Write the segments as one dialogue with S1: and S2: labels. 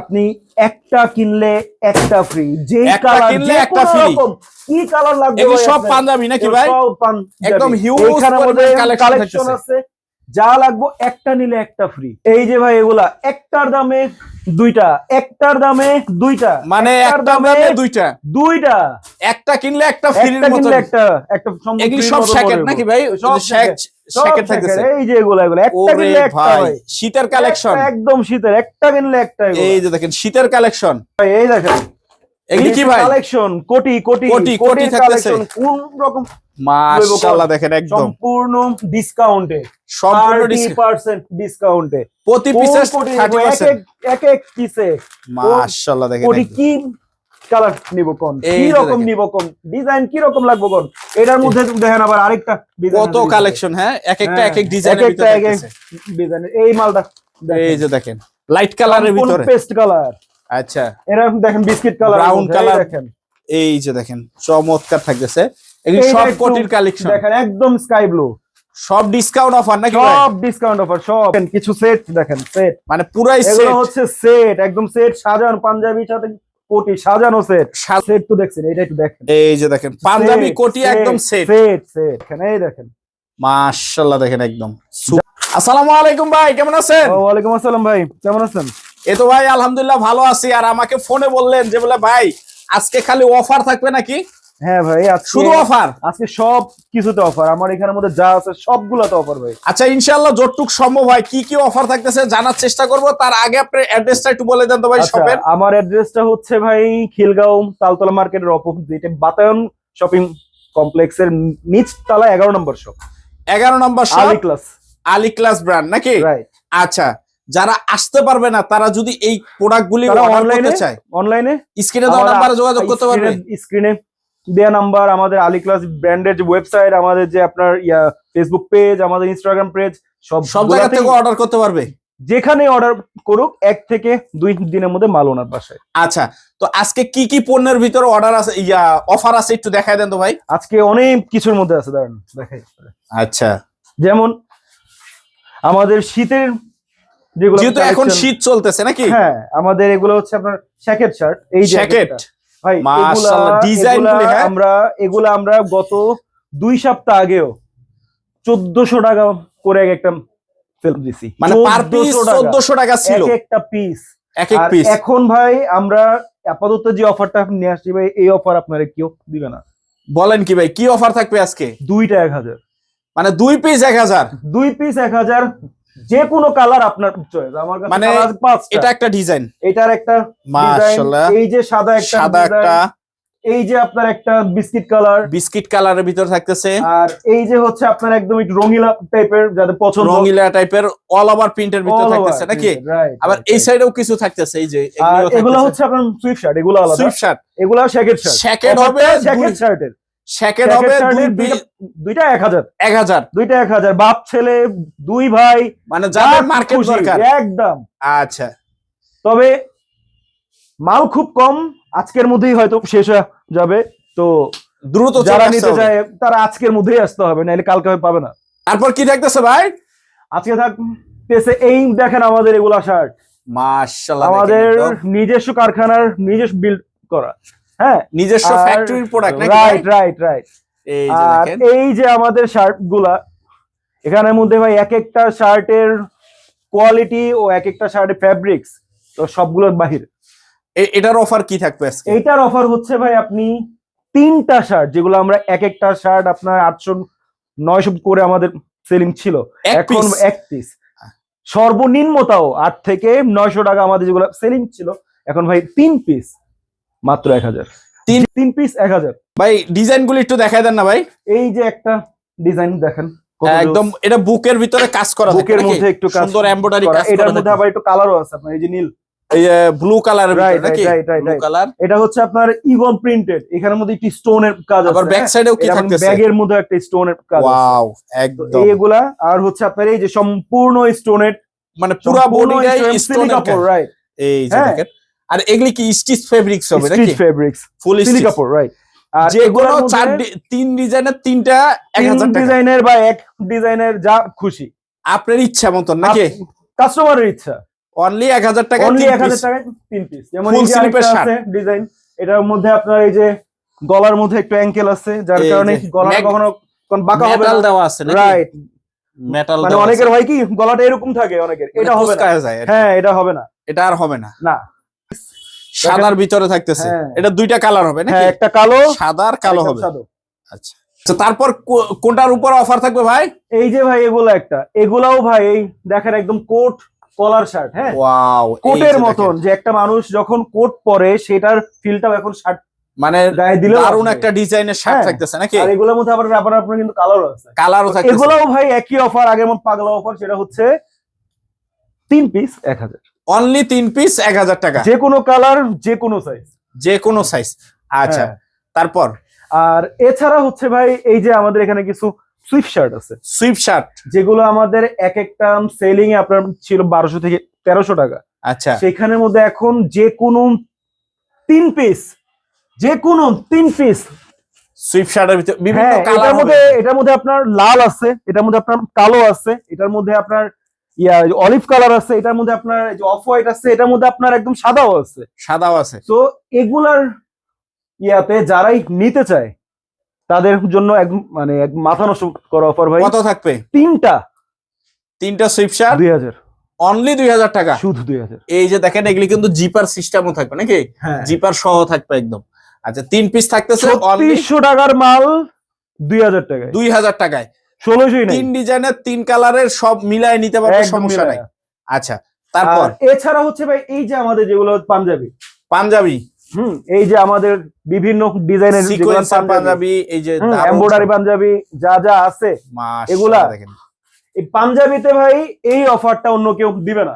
S1: আপনি একটা কিনলে একটা ফ্রি যে কালার
S2: কিনলে একটা
S1: ফ্রি কি কালার লাগবে
S2: সব পাঞ্জাবি নাকি ভাই। একদম collection
S1: কালেকশন আছে। যা লাগবো একটা নিলে একটা ফ্রি এই যে ভাই এগুলা একটার দামে দুইটা একটার দামে দুইটা
S2: মানে
S1: একটার
S2: দামে দুইটা।
S1: দুইটা।
S2: একটা কিনলে একটা ফ্রির
S1: একটা কিনলে একটা একটা
S2: এগুলি সব শ্যাকেট নাকি ভাই? শ্যাকেট থাকতেছে।
S1: এই যে এগুলা এগুলা। একটা কিনলে একটা
S2: ভাই শীতের কালেকশন
S1: একদম শীতের একটা কিনলে একটা
S2: এই যে দেখেন শীতের কালেকশন
S1: ভাই, এই দেখেন।
S2: এগুলি কি ভাই?
S1: কালেকশন কোটি কোটি
S2: কোটি, কোটি
S1: কোটির কোন রকম
S2: মাশাআল্লাহ দেখেন একদম।
S1: সম্পূর্ণ ডিসকাউন্টে
S2: সম্পূর্ণ
S1: থার্টি
S2: discount।
S1: পার্সেন্ট ডিসকাউন্টে
S2: প্রতি পিসে থার্টি পার্সেন্ট
S1: এক এক পিসে
S2: মাশাআল্লাহ দেখেন
S1: কোটি কি কালার নিব কোন?
S2: এই
S1: কি রকম
S2: দেখেন।
S1: নিব কোন? ডিজাইন কি রকম লাগবে কোন? এটার মধ্যে দেখেন আবার আরেকটা ডিজাইন
S2: কত কালেকশন হ্যাঁ? এক একটা এক এক
S1: হ্যাঁ,
S2: ডিজাইনের ভিতরে
S1: এক এক। ডিজাইনের এই মালটা
S2: এই যে দেখেন। লাইট কালারের ভিতরে।
S1: পেস্ট কালার
S2: আচ্ছা।
S1: এরকম দেখেন বিস্কিট কালার
S2: Brown colour।
S1: দেখেন।
S2: এই যে দেখেন চমৎকার থাকতেছে। এগুলি সব কোটির কালেকশন
S1: দেখেন একদম স্কাই ব্লু
S2: সব ডিসকাউন্ট অফার নাকি?
S1: সব ডিসকাউন্ট অফার সব। কিছু সেট দেখেন সেট
S2: মানে পুরাই
S1: এগুলো
S2: সেট
S1: হচ্ছে সেট একদম সেট সাজানো পাঞ্জাবির সাথে কোটি সাজানো সেট সেট তো দেখছেন এটা একটু দেখেন।
S2: এই যে দেখেন পাঞ্জাবি কোটি একদম সেট
S1: সেট সেট এখানে এই দেখেন।
S2: মাশাআল্লাহ দেখেন একদম। আসসালামু আলাইকুম ভাই কেমন আছেন?
S1: ও, ওয়ালাইকুম আসসালাম ভাই কেমন আছেন?
S2: এই তো ভাই আলহামদুলিল্লাহ ভালো আছি। আর আমাকে ফোনে বললেন যে বলে ভাই আজকে খালি অফার থাকবে নাকি?
S1: হ্যাঁ ভাই
S2: শুধু অফার
S1: আজকে সব কিছুতে অফার আমার এখানের মধ্যে যা আছে সবগুলোতে অফার ভাই।
S2: আচ্ছা ইনশাআল্লাহ যতটুক সম্ভব হয় কি কি অফার থাকতেছে জানার চেষ্টা করব। তার আগে আপনি অ্যাড্রেসটা একটু বলে দেন তো ভাই
S1: আচ্ছা,
S2: শপের
S1: আমার অ্যাড্রেসটা হচ্ছে ভাই খিলগাঁও তালতলা মার্কেটের অপোজিটে বাতায়ন শপিং কমপ্লেক্সের নিচ তলা এগারো নম্বর শপ
S2: এগারো নম্বর
S1: Ali
S2: shop
S1: class
S2: Ali class brand নাকি?
S1: রাইট
S2: আচ্ছা যারা আসতে পারবে না তারা যদি এই প্রোডাক্ট গুলি
S1: তারা
S2: অর্ডার
S1: online
S2: করতে
S1: এ
S2: চায়
S1: অনলাইনে
S2: স্ক্রিনে দেওয়া নাম্বারে যোগাযোগ করতে পারবে।
S1: স্ক্রিনে দেয়া নাম্বার আমাদের আলি ক্লাস ব্র্যান্ডের যে ওয়েবসাইট আমাদের যে আপনার ইয়া ফেসবুক পেজ আমাদের ইনস্টাগ্রাম পেজ সব
S2: সব জায়গা থেকে অর্ডার করতে পারবে।
S1: যেখানে অর্ডার করুক এক থেকে দুই দিনের মধ্যে মাল ওনার বাসায়।
S2: আচ্ছা তো আজকে কি কি পণ্যের ভিতরে অর্ডার আছে ইয়া অফার আছে একটু দেখাই দেন তো ভাই।
S1: আজকে অনেক কিছুর মধ্যে আছে দাঁড়ান দেখাই।
S2: আচ্ছা।
S1: যেমন আমাদের শীতের
S2: যেহেতু এখন শীত চলতেছে নাকি?
S1: হ্যাঁ আমাদের এগুলো হচ্ছে আপনার শ্যাকেট শার্ট এই। ভাই এগুলা
S2: হ্যাঁ?
S1: আমরা এগুলা আমরা গত দুই সপ্তাহ আগেও চোদ্দশো টাকা করে এক একটা সেল দিছি।
S2: মানে পার পিস
S1: 1400 টাকা।
S2: চোদ্দশো টাকা ছিল।
S1: এক একটা পিস
S2: এক এক পিস
S1: এখন ভাই আমরা আপাতত যে অফারটা নিয়ে আসছি ভাই এই অফার আপনারা কেউ দিবে না।
S2: বলেন কি ভাই কি অফার থাকবে আজকে?
S1: দুইটা এক হাজার।
S2: মানে দুই পিস এক হাজার।
S1: দুই পিস এক হাজার যে কোনো কালার আপনার চয়েস আমার কাছে
S2: মানে এটা একটা ডিজাইন
S1: এটার একটা
S2: মাশাআল্লাহ
S1: এই যে সাদা একটা
S2: সাদা একটা
S1: এই যে আপনার একটা বিস্কিট কালার
S2: বিস্কিট কালারের ভিতর থাকতেছে।
S1: আর এই যে হচ্ছে আপনার একদম একটু রঙিলা টাইপের যাদের পছন্দ।
S2: রঙিলা টাইপের অল ওভার প্রিন্টের ভিতর থাকতেছে নাকি? আবার এই সাইডেও কিছু থাকতেছে এই যে
S1: এগুলো হচ্ছে আপনার সুইফট শার্ট এগুলো আলাদা।
S2: সুইফট শার্ট
S1: এগুলো জ্যাকেট শার্ট
S2: শ্যাকেট হবে
S1: জ্যাকেট শার্টের
S2: শ্যাকেট হবে
S1: দুইটা এক হাজার।
S2: এক হাজার।
S1: দুইটা এক হাজার। বাপ ছেলে দুই ভাই
S2: মানে যাদের মার্কেট দরকার।
S1: একদম।
S2: আচ্ছা।
S1: তবে মাল খুব কম আজকের মধ্যেই হয়তো শেষ হয়ে যাবে। তো
S2: দ্রুত
S1: যারা নিতে চায় তারা আজকের মধ্যেই আসতে হবে নাহলে কালকে পাবে না।
S2: তারপর কি থাকতেছে ভাই?
S1: আজকে থাকতেছে এই দেখেন আমাদের এগুলা শার্ট
S2: মাশাআল্লাহ
S1: আমাদের নিজস্ব কারখানার নিজস্ব বিল্ড করা। হ্যাঁ?
S2: নিজস্ব ফ্যাক্টরির প্রোডাক্ট নাকি?
S1: রাইট রাইট রাইট
S2: এই যে দেখেন।
S1: এই যে আমাদের শার্টগুলা এখানের মধ্যে ভাই এক একটা শার্টের কোয়ালিটি ও এক একটা শার্টের ফ্যাব্রিক্স তো সবগুলোর বাহির।
S2: এটার অফার কি থাকবে আজকে?
S1: এইটার অফার হচ্ছে ভাই আপনি তিনটা শার্ট যেগুলো আমরা এক একটা শার্ট আপনার আটশো নয়শো করে আমাদের সেলিং ছিল। এখন এক পিস সর্বনিম্ন তাও আট থেকে নয়শো টাকা আমাদের যেগুলো সেলিং ছিল এখন ভাই তিন পিস মাত্র এক হাজার।
S2: তিন-
S1: তিন পিস এক হাজার।
S2: ভাই ডিজাইন গুলি একটু দেখাই দেন না ভাই।
S1: এই যে একটা ডিজাইন দেখেন
S2: একদম এটা বুকের ভিতরে কাজ করা
S1: বুকের মধ্যে একটু কাজ
S2: সুন্দর এমব্রয়ডারি
S1: করা। এটার মধ্যে আবার একটু কালারও আছে আপনার এই যে নীল।
S2: এই ব্লু ভিতরে নাকি? ব্লু কালার
S1: এটা হচ্ছে আপনার ইগন প্রিন্টেড এখানের মধ্যে একটি স্টোনের কাজ আছে আবার
S2: ব্যাক সাইডেও কি থাকতেছে?
S1: ব্যাগের মধ্যে একটা স্টোনের কাজ
S2: ওয়াও একদম।
S1: এইগুলা আর হচ্ছে আপনার এই যে সম্পূর্ণ স্টোনের
S2: মানে পুরো বডিটাই স্টোনের
S1: কাপড় রাইট
S2: এই যে
S1: হ্যাঁ।
S2: দেখেন। আর এগুলি কি স্টিচ ফেব্রিক্স হবে নাকি?
S1: স্টিচ ফেব্রিক্স
S2: ফুল স্টিচ
S1: কাপড় রাইট আর
S2: যে কোনো চার তিন ডিজাইনের তিনটা এক টাকা।
S1: ডিজাইনের বা এক ডিজাইনের যা খুশি।
S2: আপনার ইচ্ছা মতন নাকি?
S1: কাস্টমারের ইচ্ছা।
S2: অনলি এক হাজার টাকা
S1: অনলি এক হাজার টাকায় তিন পিস যেমন ডিজাইন এটার মধ্যে আপনার এই যে গলার মধ্যে একটু অ্যাঙ্কেল আছে যার কারণে
S2: গলা
S1: কখনো কোন বাঁকা হবে
S2: মেটাল
S1: না।
S2: দেওয়া আছে
S1: রাইট
S2: মেটাল
S1: মানে অনেকের হয় কি গলাটা এরকম থাকে অনেকের। এটা হবে না। হ্যাঁ এটা হবে না।
S2: এটা আর হবে না।
S1: না।
S2: সাদার ভিতরে থাকতেছে।
S1: হ্যাঁ।
S2: এটা দুইটা কালার হবে নাকি?
S1: হ্যাঁ একটা কালো
S2: সাদা আর কালো হবে। আচ্ছা। আচ্ছা, তারপর কোনটার উপর অফার থাকবে ভাই?
S1: এই যে ভাই এগুলো একটা। এগুলাও ভাই এই দেখেন একদম কোট কলার শার্ট হ্যাঁ?
S2: ওয়াও
S1: কোটের মতন যে একটা মানুষ যখন কোট পরে সেটার ফিলটাও এখন শার্ট
S2: মানে
S1: গায়ে দিলে
S2: দারুণ একটা ডিজাইনের শার্ট
S1: হ্যাঁ।
S2: থাকতেছে নাকি?
S1: আর এগুলোর মধ্যে আবার আপনার কিন্তু কালারও আছে।
S2: কালারও
S1: এগুলোও ভাই একই অফার আগের মতো পাগলা অফার সেটা হচ্ছে তিন পিস এক হাজার।
S2: অনলি তিন পিস এক হাজার টাকা।
S1: যে কোনো কালার যে কোনো সাইজ
S2: যে কোনো সাইজ আচ্ছা তারপর?
S1: আর এছাড়া হচ্ছে ভাই এই যে আমাদের এখানে কিছু সুইফট শার্ট আছে।
S2: সুইপ শার্ট
S1: যেগুলো আমাদের এক একটা সেলিং এ আপনার ছিল বারোশো থেকে তেরোশো টাকা।
S2: আচ্ছা।
S1: সেখানের মধ্যে এখন যে কোনো তিন পিস যে কোনো তিন পিস
S2: সুইপ শার্টের ভিতরে বিভিন্ন
S1: হ্যাঁ
S2: কালার
S1: মধ্যে এটার মধ্যে আপনার লাল আছে এটার মধ্যে আপনার কালো আছে এটার মধ্যে আপনার ইয়া অলিভ কালার আছে এটার মধ্যে আপনার অফ হোয়াইট আছে এটার মধ্যে আপনার একদম সাদাও আছে।
S2: সাদাও আছে।
S1: তো এগুলার ইয়াতে যারাই নিতে চায় তাদের জন্য একদম মানে এক মাথা নষ্ট করা অফার ভাই।
S2: কত থাকবে?
S1: তিনটা।
S2: তিনটা সুইপ শার্ট
S1: দুই হাজার।
S2: অনলি দুই হাজার টাকা?
S1: শুধু দুই হাজার।
S2: এই যে দেখেন এগুলি কিন্তু জিপার সিস্টেমও থাকবে নাকি?
S1: হ্যাঁ।
S2: জিপার সহ থাকবে একদম। আচ্ছা তিন পিস থাকতেছে অনলি
S1: ছত্রিশশো টাকার মাল দুই হাজার টাকায়।
S2: দুই হাজার টাকায়।
S1: ষোলোশোই
S2: তিন ডিজাইনের তিন কালারের সব মিলায় নিতে পারবে সমস্যা নাই। আচ্ছা তারপর?
S1: এছাড়া হচ্ছে ভাই এই যে আমাদের যেগুলো পাঞ্জাবি।
S2: পাঞ্জাবি।
S1: হুম এই যে আমাদের বিভিন্ন ডিজাইনের
S2: সিকোয়েন্সার পাঞ্জাবি। এই যে
S1: এমব্রয়ডারি পাঞ্জাবি যা যা আছে এগুলা?
S2: দেখেন।
S1: এই পাঞ্জাবিতে ভাই এই অফারটা অন্য কেউ দিবে না।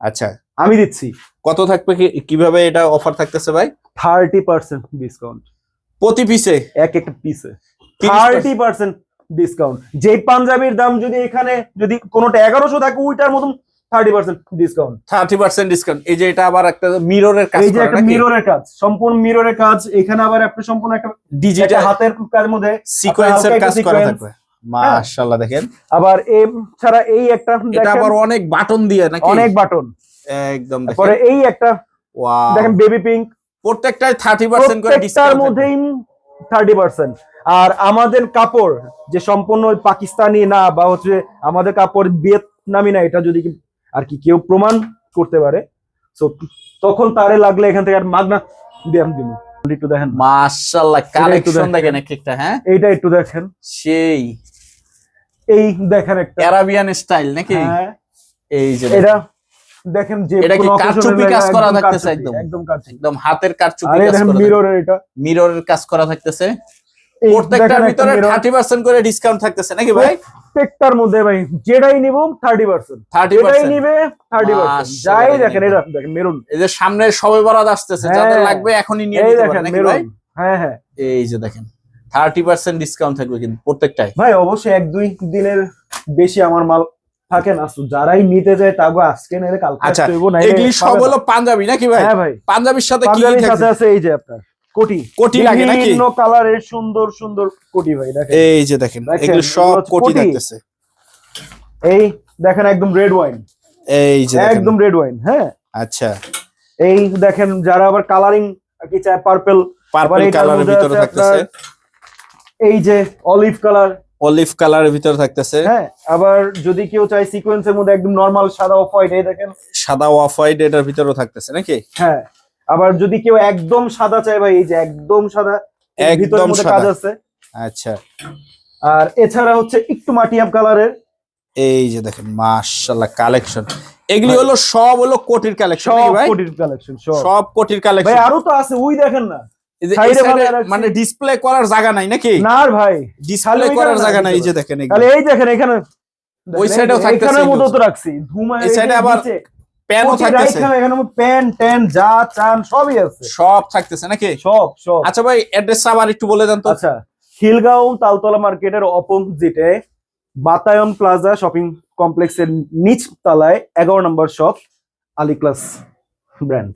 S2: আচ্ছা।
S1: আমি দিচ্ছি।
S2: কত থাকবে কীভাবে এটা অফার থাকতেছে ভাই?
S1: থার্টি পার্সেন্ট ডিসকাউন্ট
S2: প্রতি পিসে
S1: এক একটা পিসে থার্টি পার্সেন্ট ডিসকাউন্ট যে পাঞ্জাবির দাম যদি এখানে যদি কোনোটা এগারোশো থাকে ওইটার মতন thirty percent discount
S2: thirty percent discount এই যে এটা আবার একটা মিররের কাজ
S1: এই যে একটা মিররের কাজ সম্পূর্ণ মিররের কাজ এখানে আবার আপনি সম্পূর্ণ একটা
S2: ডিজিটাল
S1: হাতের কাজের মধ্যে
S2: সিকোয়েন্সের কাজ করা থাকবে। মাশাআল্লাহ দেখেন।
S1: আবার এ ছাড়া এই একটা
S2: এটা আবার অনেক বাটন দিয়ে নাকি?
S1: অনেক বাটন
S2: একদম
S1: পরে এই একটা
S2: ওয়াও
S1: দেখেন বেবি পিঙ্ক
S2: প্রত্যেকটাই থার্টি পার্সেন্ট করে
S1: প্রত্যেকটার
S2: ডিসকাউন্ট
S1: মধ্যেই থার্টি পার্সেন্ট আর আমাদের কাপড় যে সম্পূর্ণ পাকিস্তানি না বা হচ্ছে আমাদের কাপড় ভিয়েতনামি না এটা যদি আর কি কেউ প্রমাণ করতে পারে তো তখন তারে লাগলে এখান থেকে আর মাগনা দিয়ে আমি দিব। একটু দেখেন।
S2: মাশাআল্লাহ কালেকশন
S1: দেখেন।
S2: একটা হ্যাঁ?
S1: এইটা একটু দেখেন।
S2: সেই।
S1: এই দেখেন একটা।
S2: অ্যারাবিয়ান স্টাইল নাকি?
S1: হ্যাঁ,
S2: এই যে
S1: এটা দেখেন যে
S2: এটা কি কারচুপি কাজ করা থাকতেছে একদম?
S1: একদম।
S2: একদম হাতের কারচুপি কাজ করা
S1: মিররের এটা।
S2: মিররের কাজ করা থাকতেছে। প্রত্যেকটার ভিতরে
S1: mirror।
S2: থার্টি পার্সেন্ট করে ডিসকাউন্ট থাকতেছে নাকি ভাই?
S1: প্রত্যেকটার মধ্যে ভাই যেটাই নিব থার্টি পার্সেন্ট
S2: থার্টি
S1: যেটাই নিবে থার্টি পার্সেন্ট
S2: মাশাআল্লাহ,
S1: যাই
S2: দেখেন
S1: এটা। দেখেন মেরুন।
S2: এই যে সামনে সবে বরাদ আসতেছে যাদের
S1: হ্যাঁ।
S2: লাগবে এখনই নিয়ে নিতে
S1: দেখেন
S2: পারেন নাকি ভাই?
S1: হ্যাঁ হ্যাঁ।
S2: এই যে দেখেন থার্টি পার্সেন্ট ডিসকাউন্ট থাকবে কিন্তু প্রত্যেকটাই।
S1: ভাই অবশ্যই এক দুই দিনের বেশি আমার মাল থাকে না। যারাই নিতে যায় তাগো আজকে নেলে কালকে
S2: আচ্ছা, এগুলি সব হলো পাঞ্জাবি নাকি ভাই?
S1: হ্যাঁ ভাই।
S2: পাঞ্জাবির সাথে কি
S1: আছে এই যে আপনার। কোটি।
S2: কোটি লাগে নাকি?
S1: বিভিন্ন কালারের সুন্দর সুন্দর কোটি ভাই দেখেন।
S2: এই যে দেখেন এগুলো সব কোটি। থাকতেছে
S1: এই দেখেন একদম রেড ওয়াইন
S2: এই যে
S1: একদম রেড ওয়াইন হ্যাঁ?
S2: আচ্ছা।
S1: এই দেখেন যারা আবার কালারিং কি চায় পার্পল
S2: পার্পল কালারের ভিতরে থাকতেছে।
S1: এই যে অলিভ কালার
S2: অলিভ কালারের ভিতরে থাকতেছে।
S1: হ্যাঁ আবার যদি কেউ চায় সিকোয়েন্সের মধ্যে একদম নরমাল সাদা অফ হোয়াইট এই দেখেন।
S2: সাদা অফ হোয়াইট এটার ভিতরেও থাকতেছে নাকি?
S1: হ্যাঁ। আবার যদি কেউ একদম সাদা চায় ভাই এই যে একদম সাদা
S2: একদম
S1: কাজ আছে।
S2: আচ্ছা।
S1: আর এছাড়া হচ্ছে একটু মাটিয়াম কালারের।
S2: এই যে দেখেন মাশাআল্লাহ কালেকশন। এগুলি হলো সব হলো কোটির কালেকশন
S1: সব কোটির কালেকশন সব।
S2: কোটির কালেকশন।
S1: ভাই আরও তো আছে ওই দেখেন না।
S2: মানে ডিসপ্লে করার জায়গা নাই নাকি?
S1: না ভাই
S2: ডিসপ্লে করার জায়গা নাই এই যে দেখেন
S1: তাহলে এই দেখেন এখানে
S2: ওই
S1: এই-
S2: থাকতেছে
S1: এখানের মতো তো রাখছি। ধুমা
S2: এই
S1: এই
S2: আবার। প্যানও থাকতেছে।
S1: এখানে প্যান ট্যান যা চান সবই আছে।
S2: সব থাকতেছে নাকি?
S1: সব সব।
S2: আচ্ছা ভাই অ্যাড্রেস আবার একটু বলে দেন তো।
S1: আচ্ছা খিলগাঁও তালতলা মার্কেটের অপোজিটে বাতায়ন প্লাজা শপিং কমপ্লেক্সের নিচ তলায় এগারো number shop Ali class brand